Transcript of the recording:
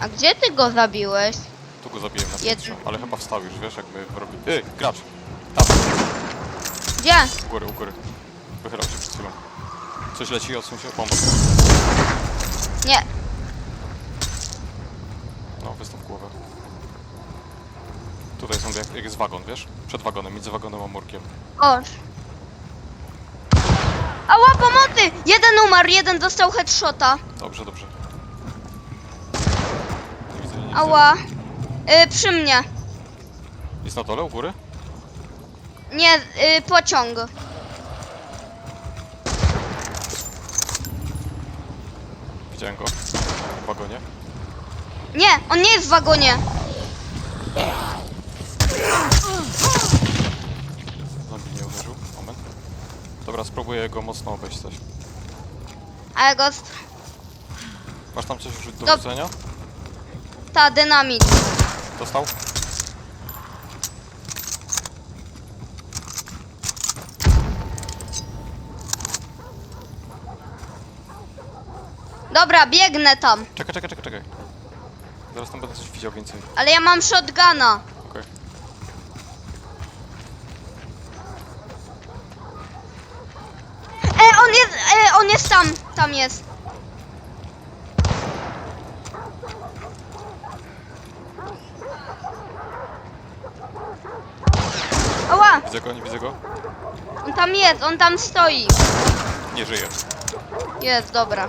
A gdzie ty go zabiłeś? Tu go zabiłem na Jed- piętrze, ale chyba wstał już, wiesz, jakby robi... Ej, gracz! Tam, Gdzie? u góry, u góry. Wychylał się przed chwilą. Coś leci, odsuń się, bomba. Nie. No, wystaw głowę. Tutaj są, jak, jak jest wagon, wiesz? Przed wagonem, między wagonem a murkiem. Oż. Ała, pomocy! Jeden umarł, jeden dostał headshota. Dobrze, dobrze. Nie widzę, nie widzę. Ała. Y, przy mnie. Jest na dole, u góry? Nie, y, pociąg. Widziałem go. W wagonie. Nie, on nie jest w wagonie. Zombie nie uderzył. Moment. Dobra, spróbuję go mocno obejść coś. A ja go... Masz tam coś już do Dob- rzucenia? Ta, dynamit. Dostał? Dobra, biegnę tam. Czekaj, czekaj, czekaj, czekaj. Zaraz tam będę coś widział więcej. Ale ja mam shotguna. Okej. E, on jest, e, on jest tam. Tam jest. Ała, Widzę go, nie widzę go? on tam jest, on tam stoi. Nie żyje. Jest, dobra.